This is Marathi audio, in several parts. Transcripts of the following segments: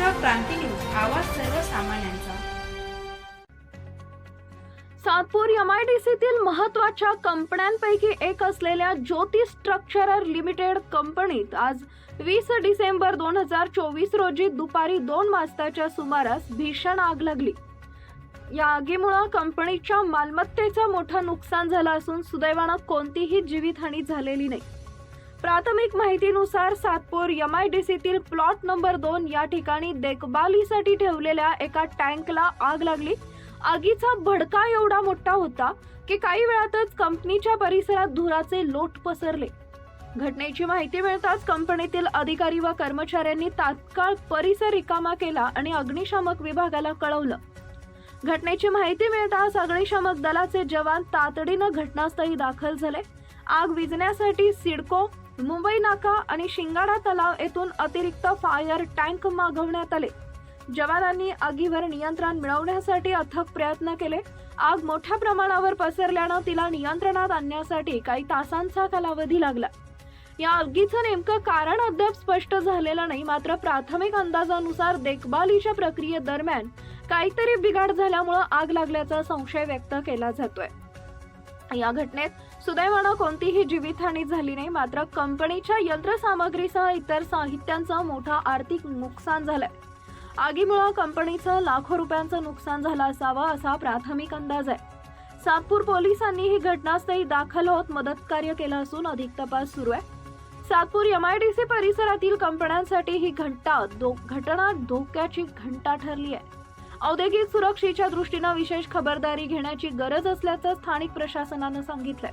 महाराष्ट्र क्रांती न्यूज आवाज सर्वसामान्यांचा. सातपूर एमआयडीसीतील महत्त्वाच्या कंपन्यांपैकी एक असलेल्या ज्योती स्ट्रक्चरर लिमिटेड कंपनीत आज वीस डिसेंबर दोन हजार चोवीस रोजी दुपारी दोन वाजताच्या सुमारास भीषण आग लागली. या आगीमुळे कंपनीच्या मालमत्तेचं मोठं नुकसान झालं असून सुदैवानं कोणतीही जीवितहानी झालेली नाही. प्राथमिक माहितीनुसार सातपूर यम आय डी सीतील प्लॉट नंबर दोन या ठिकाणी देखभालीसाठी ठेवलेल्या एका टँकला आग लागली. आगीचा भडका एवढा मोठा होता की काही वेळातच कंपनीच्या परिसरात धुराचे लोट पसरले. घटनेची माहिती मिळताच कंपनीतील अधिकारी व कर्मचाऱ्यांनी तात्काळ परिसर रिकामा केला आणि अग्निशामक विभागाला कळवलं. घटनेची माहिती मिळताच अग्निशामक दलाचे जवान तातडीनं घटनास्थळी दाखल झाले. आग विझण्यासाठी सिडको मुंबई नाका आणि शिंगाडा तलाव येथून अतिरिक्त फायर टँक मागवण्यात आले. जवानांनी आगीवर नियंत्रण मिळवण्यासाठी अथक प्रयत्न केले. आग मोठ्या प्रमाणावर पसरल्यानं तिला नियंत्रणात आणण्यासाठी काही तासांचा कालावधी लागला. या आगीचं नेमकं कारण अद्याप स्पष्ट झालेलं नाही मात्र प्राथमिक अंदाजानुसार देखभालीच्या प्रक्रियेदरम्यान काहीतरी बिघाड झाल्यामुळं आग लागल्याचा संशय व्यक्त केला जातोय. या घटनेत सुदैवानं कोणतीही जीवितहानी झाली नाही मात्र कंपनीच्या यंत्रसामग्रीसह इतर साहित्यांचं मोठं आर्थिक नुकसान झालंय. आगीमुळं कंपनीचं लाखो रुपयांचं नुकसान झालं असावं असा प्राथमिक अंदाज आहे. सातपूर पोलिसांनी ही घटनास्थळी दाखल होत मदत कार्य केलं असून अधिक तपास सुरू आहे. सातपूर एमआयडीसी परिसरातील कंपन्यांसाठी ही घंटा दो घटना धोक्याची घंटा ठरली आहे. औद्योगिक सुरक्षेच्या दृष्टीनं विशेष खबरदारी घेण्याची गरज असल्याचं स्थानिक प्रशासनानं सांगितलंय.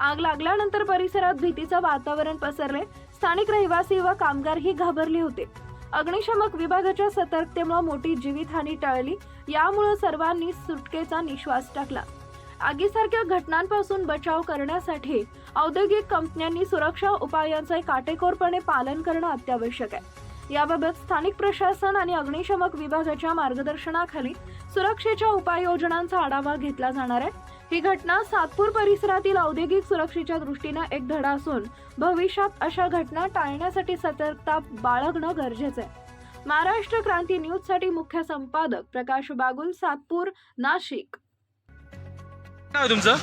आग लागल्यानंतर परिसरात भीतीचं वातावरण पसरले स्थानिक रहिवासी व कामगारही घाबरले होते. अग्निशमक विभागाच्या सतर्कतेमुळे मोठी जीवितहानी टळली यामुळे सर्वांनी सुटकेचा निश्वास टाकला. आगीसारख्या घटनांपासून बचाव करण्यासाठी औद्योगिक कंपन्यांनी सुरक्षा उपायांचे काटेकोरपणे पालन करणं अत्यावश्यक आहे. याबाबत स्थानिक प्रशासन आणि अग्निशमक विभागाच्या मार्गदर्शनाखाली सुरक्षेच्या उपाययोजनांचा आढावा घेतला जाणार आहे. ही घटना सातपूर परिसरातील औद्योगिक सुरक्षेच्या दृष्टीनं एक धडा असून भविष्यात अशा घटना टाळण्यासाठी सतर्कता बाळगणं गरजेचं आहे. महाराष्ट्र क्रांती न्यूजसाठी मुख्य संपादक प्रकाश बागुल सातपूर नाशिक. काय आहे तुमचं?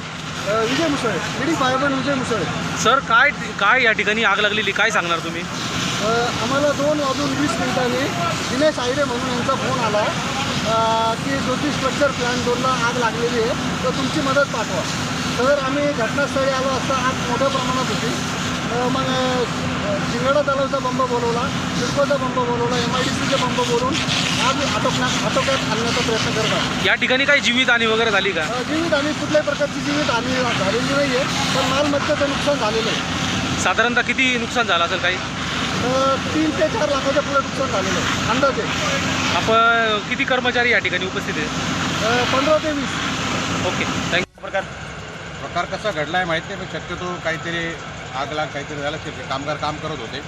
Vijay Musale lady fireman Vijay Musale. Sir काय काय या ठिकाणी आग लागलेली? काय सांगणार तुम्ही? आम्हाला दोन वाजून वीस मिनिटांनी दिनेश आयरे म्हणून यांचा फोन आला की ज्योती स्ट्रक्चर प्लॅन दोनला आग लागलेली आहे तर तुमची मदत पाठवा. तर आम्ही घटनास्थळी आलो असता आग मोठ्या प्रमाणात होती. मग शिंगाडा तलावचा बंब बोलवला सिडकोचा बंब बोलवला एम आय डी सीचा बंब बोलवून आग आटोकण्यात आटोक्यात आणण्याचा प्रयत्न करत आहे या ठिकाणी काही जीवित आणि वगैरे झाली का? अ, जीवित आणि कुठल्याही प्रकारची जीवित हानी झालेली नाही आहे पण मालमत्तेचं नुकसान झालेलं आहे. साधारणतः किती नुकसान झालं असेल काही? तीन ते चार लाखाच्या पुढे नुकसान झालेलं आहे. अंदाजे. आपण किती कर्मचारी या ठिकाणी उपस्थित आहेत? पंधरा ते वीस. ओके थँक्यू प्रकार प्रकार कसा घडला आहे माहीत नाही पण शक्यतो काहीतरी आग लाग काहीतरी झालं. असेल ते कामगार काम करत होते.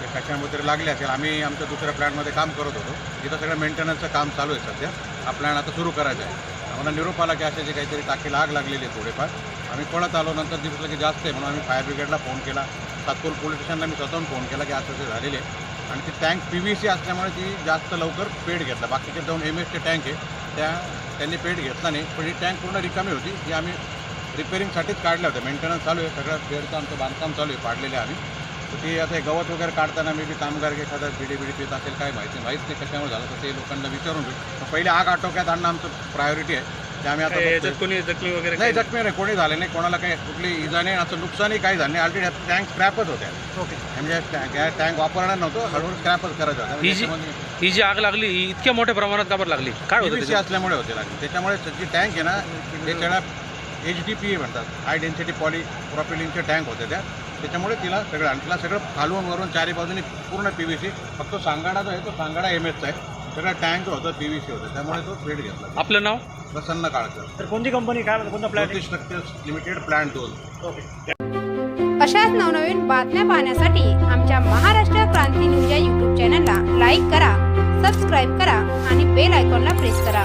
ते कशामुळे तरी लागले असेल. आम्ही आमच्या दुसऱ्या प्लॅनमध्ये काम करत होतो. तिथं सगळं मेंटेनन्सचं काम चालू आहे सध्या. हा प्लॅन आता सुरू करायचा आहे. आम्हाला निरोप आला की असे जे काहीतरी टाकीला आग लागलेली आहे थोडेफार. आम्ही पळत आलो नंतर दिसलं की जास्त आहे म्हणून आम्ही फायर ब्रिगेडला फोन केला. सातपूर पोलीस स्टेशनला मी स्वतःहून फोन केला की आज तसे झालेले आहे आणि ती टँक पी व्ही सी असल्यामुळे ती जास्त लवकर पेड घेतला. बाकीचे दोन एम एसचे टँक आहे त्या त्यांनी पेड घेतला नाही. पण ही टँक पूर्ण रिकामी होती. ही आम्ही रिपेरिंगसाठीच काढल्या होत्या. मेंटेनन्स चालू आहे. सगळं बेडचं आमचं बांधकाम चालू आहे. पाडलेले आम्ही. तर ते आता हे गवत वगैरे काढताना मी बी कामगार एखादा बिडी बिडी पित असेल काय माहिती. माहीत नाही कशामुळे झालं. तर ते लोकांना विचारून घेऊ. पहिले आग आटोक्यात आणणं आमचं प्रायोरिटी आहे. ते आम्ही आता बघतोय. कोणी जखमी वगैरे नाही जखमी नाही कोणी झाले नाही कोणाला काही कुठली इजा नाही असं नुकसानही काही झालं नाही. ऑलरेडी टँक स्क्रॅपच होत्या. ओके म्हणजे टँक टँक वापरणार नव्हतं हळूहळू स्क्रॅपच करायचं होतं ही जी ही जी आग लागली ही इतक्या मोठ्या प्रमाणात का बरं लागली? काय होतं PVC त्याच्यात? असल्यामुळे होते लागले. त्याच्यामुळे जी टँक आहे ना ते त्याला एच डी पी ए म्हणतात. हाय डेन्सिटी पॉली प्रॉपिलिनचे टँक होते त्या. त्याच्यामुळे तिला सगळं आणि तिला सगळं खालून वरून चारी बाजूनी पूर्ण पी व्ही सी फक्त सांगाडा जो आहे तो सांगाडा एम एसचा आहे. सगळं टँक होतं पी व्ही सी होतं. त्यामुळे तो पेड घेतला. आपलं नाव? प्रसन्न काळकर. तर कोणती कंपनी काय कोणता ज्योती स्ट्रक्चर्स लिमिटेड प्लॅन दोन. अशाच नवनवीन बातम्या पाहण्यासाठी आमच्या महाराष्ट्र क्रांती न्यूज या यूट्यूब चॅनलला लाईक करा सबस्क्राईब करा आणि बेल आयकॉनला प्रेस करा.